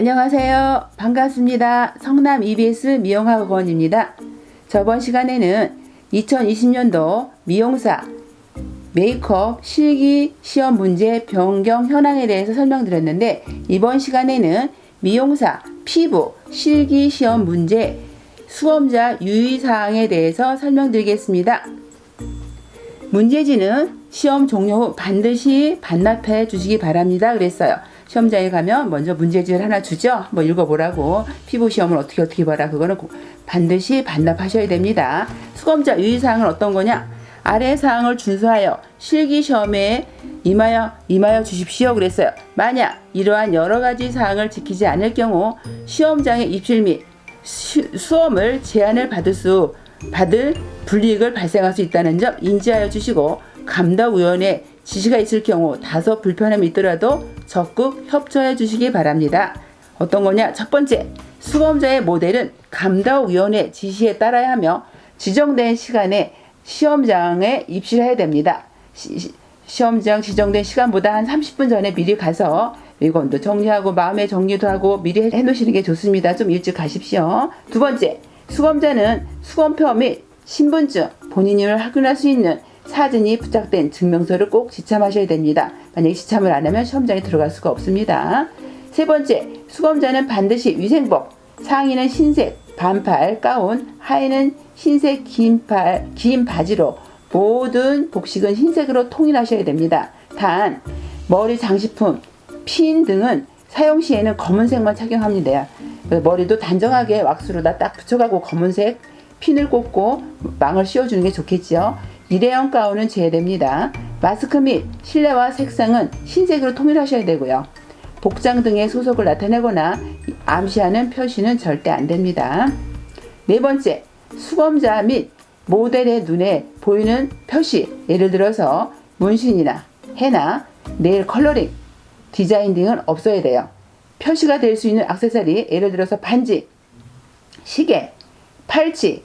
안녕하세요. 반갑습니다. 성남 EBS 미용학원입니다. 저번 시간에는 2020년도 미용사 메이크업 실기 시험 문제 변경 현황에 대해서 설명드렸는데 이번 시간에는 미용사 피부 실기 시험 문제 수험자 유의사항에 대해서 설명드리겠습니다. 문제지는 시험 종료 후 반드시 반납해 주시기 바랍니다. 그랬어요. 시험장에 가면 먼저 문제지를 하나 주죠. 한번 읽어보라고. 피부 시험을 어떻게 어떻게 봐라. 그거는 고- 반드시 반납하셔야 됩니다. 수험자 유의사항은 어떤 거냐? 아래 사항을 준수하여 실기 시험에 임하여 임하여 주십시오. 그랬어요. 만약 이러한 여러 가지 사항을 지키지 않을 경우 시험장의 입실 및 시- 수험을 제한을 받을 수 받을 불이익을 발생할 수 있다는 점 인지하여 주시고 감독위원회 지시가 있을 경우 다소 불편함이 있더라도 적극 협조해 주시기 바랍니다. 어떤 거냐? 첫 번째, 수험자의 모델은 감독위원회 지시에 따라야 하며 지정된 시간에 시험장에 입실해야 됩니다. 시, 시- 시험장 지정된 시간보다 한 30분 전에 미리 가서 물건도 정리하고 마음의 정리도 하고 미리 해 놓으시는 게 좋습니다. 좀 일찍 가십시오. 두 번째, 수험자는 수험표 및 신분증, 본인을 확인할 수 있는 사진이 부착된 증명서를 꼭 지참하셔야 됩니다. 만약에 지참을 안 하면 시험장에 들어갈 수가 없습니다. 세 번째, 수험자는 반드시 위생복, 상의는 흰색 반팔 가운, 하의는 흰색 긴, 팔, 긴 바지로 모든 복식은 흰색으로 통일하셔야 됩니다. 단 머리 장식품, 핀 등은 사용 시에는 검은색만 착용합니다. 머리도 단정하게 왁스로다 딱 붙여가고 검은색 핀을 꽂고 망을 씌워주는 게 좋겠죠. 일회용 가운은 제외됩니다. 마스크 및 실내화 색상은 흰색으로 통일하셔야 되고요. 복장 등의 소속을 나타내거나 암시하는 표시는 절대 안 됩니다. 네 번째, 수검자 및 모델의 눈에 보이는 표시, 예를 들어서 문신이나 해나 네일 컬러링, 디자인 등은 없어야 돼요. 표시가 될 수 있는 액세서리, 예를 들어서 반지, 시계, 팔찌,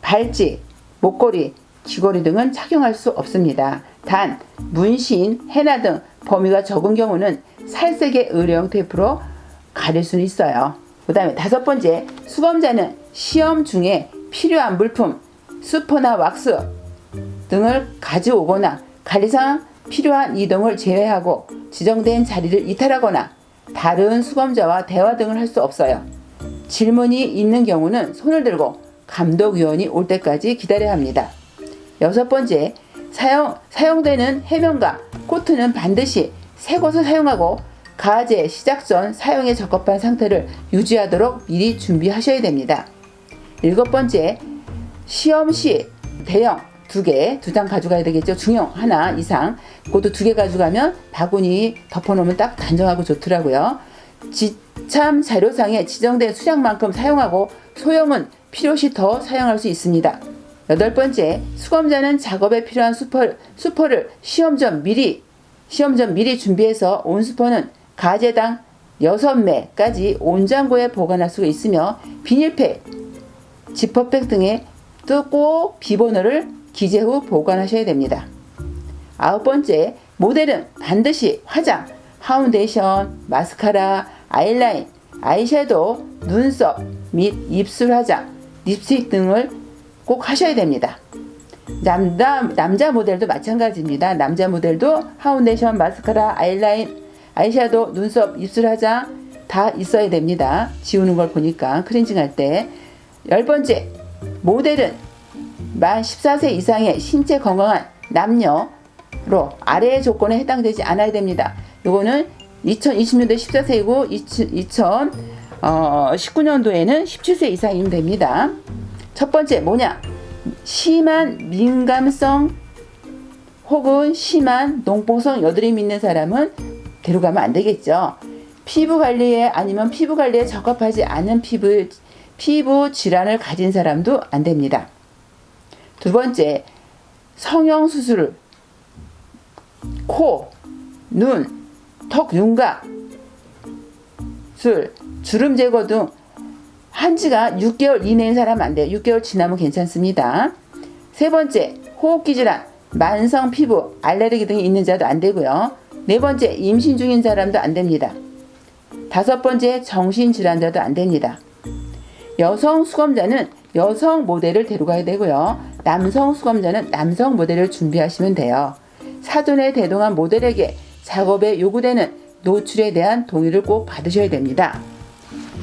발찌, 목걸이, 귀걸이 등은 착용할 수 없습니다. 단 문신, 해나 등 범위가 적은 경우는 살색의 의료용 테이프로 가릴 수는 있어요. 그 다음에 다섯 번째, 수검자는 시험 중에 필요한 물품, 수퍼나 왁스 등을 가져오거나 관리상 필요한 이동을 제외하고 지정된 자리를 이탈하거나 다른 수검자와 대화 등을 할 수 없어요. 질문이 있는 경우는 손을 들고 감독위원이 올 때까지 기다려야 합니다. 여섯 번째, 사용, 사용되는 해명과 코트는 반드시 새 것을 사용하고 가제 시작 전 사용에 적합한 상태를 유지하도록 미리 준비하셔야 됩니다. 일곱 번째, 시험 시 대형 두 개, 두 장 가져가야 되겠죠. 중형 하나 이상. 그것도 두 개 가져가면 바구니 덮어놓으면 딱 단정하고 좋더라고요. 지참 자료상에 지정된 수량만큼 사용하고 소형은 필요시 더 사용할 수 있습니다. 여덟 번째, 수검자는 작업에 필요한 수퍼, 수퍼를 시험 전 미리, 시험 전 미리 준비해서 온 수퍼는 가제당 6매까지 온장고에 보관할 수가 있으며 비닐팩, 지퍼백 등에 뜯고 비번호를 기재 후 보관하셔야 됩니다. 아홉 번째, 모델은 반드시 화장, 파운데이션, 마스카라, 아이라인, 아이섀도우, 눈썹 및 입술 화장, 립스틱 등을 꼭 하셔야 됩니다. 남자, 남자 모델도 마찬가지입니다. 남자 모델도 파운데이션, 마스카라, 아이라인, 아이섀도우, 눈썹, 입술 화장 다 있어야 됩니다. 지우는 걸 보니까 클렌징 할 때. 열 번째, 모델은 만 14세 이상의 신체 건강한 남녀로 아래의 조건에 해당되지 않아야 됩니다. 요거는 2020년도에 14세이고 2019년도에는 17세 이상이면 됩니다. 첫 번째 뭐냐? 심한 민감성 혹은 심한 농포성 여드름 있는 사람은 데려가면 안 되겠죠. 피부 관리에 아니면 피부 관리에 적합하지 않은 피부 피부 질환을 가진 사람도 안 됩니다. 두 번째, 성형 수술, 코, 눈, 턱 윤곽, 술, 주름 제거 등 한지가 6개월 이내인 사람 안 돼요. 6개월 지나면 괜찮습니다. 세 번째, 호흡기 질환, 만성 피부, 알레르기 등이 있는 자도 안 되고요. 네 번째, 임신 중인 사람도 안 됩니다. 다섯 번째 정신 질환자도 안 됩니다. 여성 수검자는 여성 모델을 데려가야 되고요. 남성 수검자는 남성 모델을 준비하시면 돼요. 사전에 대동한 모델에게 작업에 요구되는 노출에 대한 동의를 꼭 받으셔야 됩니다.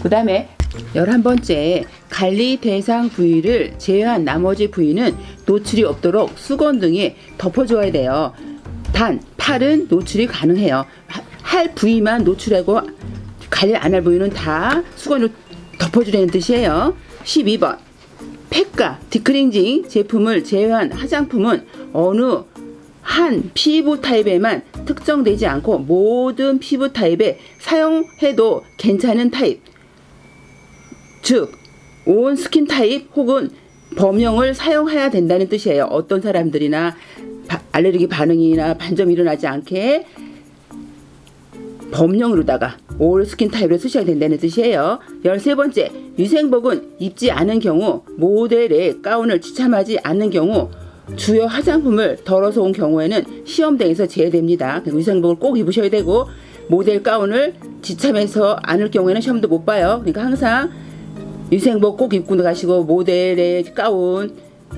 그 다음에 11번째 관리 대상 부위를 제외한 나머지 부위는 노출이 없도록 수건 등에 덮어줘야 돼요. 단 팔은 노출이 가능해요. 하- 할 부위만 노출하고 관리 안 할 부위는 다 수건으로 덮어주라는 뜻이에요. 12번 팩과 디크링징 제품을 제외한 화장품은 어느 한 피부 타입에만 특정되지 않고 모든 피부 타입에 사용해도 괜찮은 타입 즉, 온 스킨 타입 혹은 범용을 사용해야 된다는 뜻이에요. 어떤 사람들이나 바- 알레르기 반응이나 반점이 일어나지 않게 범용으로다가 올 스킨 타입을 쓰셔야 된다는 뜻이에요. 13번째, 위생복은 입지 않은 경우 모델의 가운을 지참하지 않는 경우 주요 화장품을 덜어서 온 경우에는 시험대에서 제외됩니다. 위생복을 꼭 입으셔야 되고 모델 가운을 지참해서 않을 경우에는 시험도 못 봐요. 그러니까 항상 위생복 꼭 입고 가시고 모델의 가운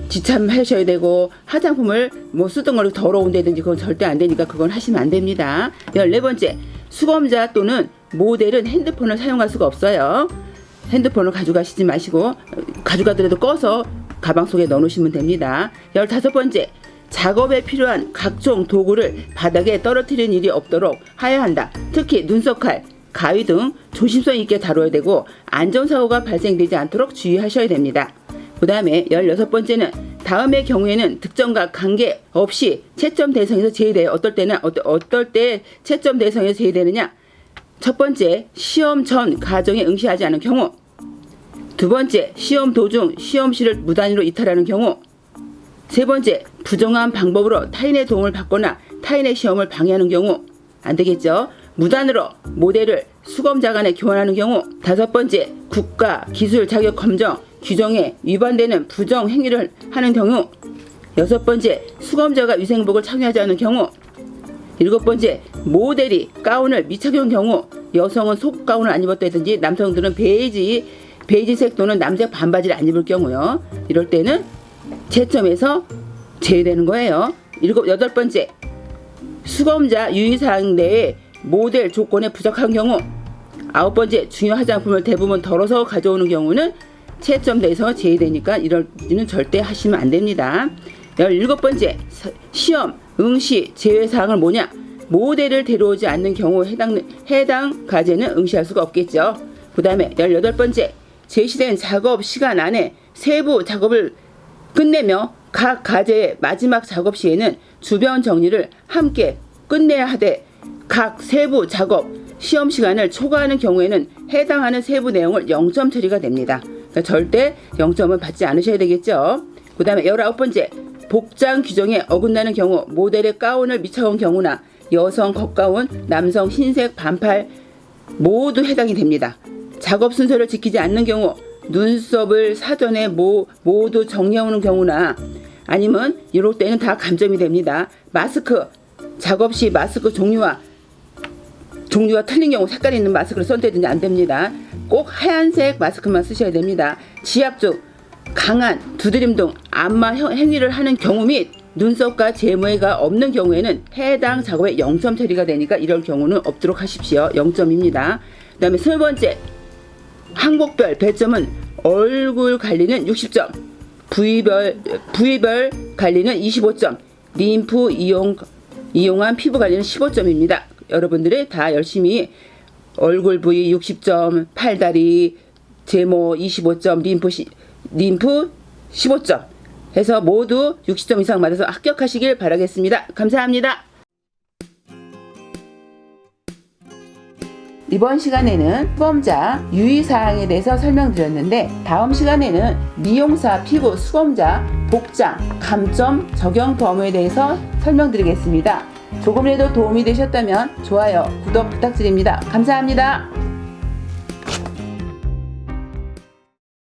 지참하셔야 되고 화장품을 뭐 쓰던 걸로 더러운다든지 그건 절대 안 되니까 그건 하시면 안 됩니다. 14번째 수검자 또는 모델은 핸드폰을 사용할 수가 없어요. 핸드폰을 가져가시지 마시고 어, 가져가더라도 꺼서 가방 속에 넣어놓으시면 됩니다. 15번째 작업에 필요한 각종 도구를 바닥에 떨어뜨리는 일이 없도록 하여야 한다. 특히 눈썹칼, 가위 등 조심성 있게 다뤄야 되고 안전사고가 발생되지 않도록 주의하셔야 됩니다. 그 다음에 16번째는 다음의 경우에는 특정과 관계 없이 채점 대상에서 제외돼요. 어떨 때는 어떨, 어떨 때 채점 대상에서 제외되느냐? 첫 번째, 시험 전 과정에 응시하지 않은 경우. 두 번째, 시험 도중 시험실을 무단위로 이탈하는 경우. 세 번째, 부정한 방법으로 타인의 도움을 받거나 타인의 시험을 방해하는 경우. 안 되겠죠? 무단으로 모델을 수검자 간에 교환하는 경우. 다섯 번째, 국가 기술 자격 검정 규정에 위반되는 부정 행위를 하는 경우. 여섯 번째, 수검자가 위생복을 착용하지 않는 경우. 일곱 번째, 모델이 가운을 미착용 경우 여성은 속 가운을 안 입었다든지 남성들은 베이지 베이지색 또는 남색 반바지를 안 입을 경우요. 이럴 때는 채점에서 제외되는 거예요. 일곱 여덟 번째, 수검자 유의사항 내에 모델 조건에 부적한 경우 아홉 번째 중요 화장품을 대부분 덜어서 가져오는 경우는 채점대에서 제외되니까 이럴 때는 절대 하시면 안 됩니다. 열일곱 번째 사- 시험 응시 제외 사항은 뭐냐? 모델을 데려오지 않는 경우 해당 해당 과제는 응시할 수가 없겠죠. 그다음에 열여덟 번째 제시된 작업 시간 안에 세부 작업을 끝내며 각 과제의 마지막 작업 시에는 주변 정리를 함께 끝내야 하되 각 세부 작업 시험 시간을 초과하는 경우에는 해당하는 세부 내용을 0점 처리가 됩니다. 그러니까 절대 0점은 받지 않으셔야 되겠죠. 그 다음에 19번째 복장 규정에 어긋나는 경우 모델의 가운을 미쳐온 경우나 여성 겉가운, 남성 흰색 반팔 모두 해당이 됩니다. 작업 순서를 지키지 않는 경우 눈썹을 사전에 모, 모두 정리해오는 경우나 아니면 이럴 때는 다 감점이 됩니다. 마스크 작업 시 마스크 종류와 종류가 틀린 경우 색깔 있는 마스크를 선택든지 안 됩니다. 꼭 하얀색 마스크만 쓰셔야 됩니다. 지압 중 강한 두드림 등 안마 형- 행위를 하는 경우 및 눈썹과 제모가 없는 경우에는 해당 작업에 0점 처리가 되니까 이럴 경우는 없도록 하십시오. 0점입니다. 그 다음에 세 번째 항목별 배점은 얼굴 관리는 60점, 부위별 부위별 관리는 25점, 림프 이용 이용한 피부 관리는 15점입니다. 여러분들이 다 열심히 얼굴 부위 60점, 팔다리, 제모 25점, 림프 시, 림프 15점 해서 모두 60점 이상 맞아서 합격하시길 바라겠습니다. 감사합니다. 이번 시간에는 수검자 유의사항에 대해서 설명드렸는데 다음 시간에는 미용사 피부 수검자 복장 감점 적용 범위에 대해서 설명드리겠습니다. 조금이라도 도움이 되셨다면 좋아요 구독 부탁드립니다. 감사합니다.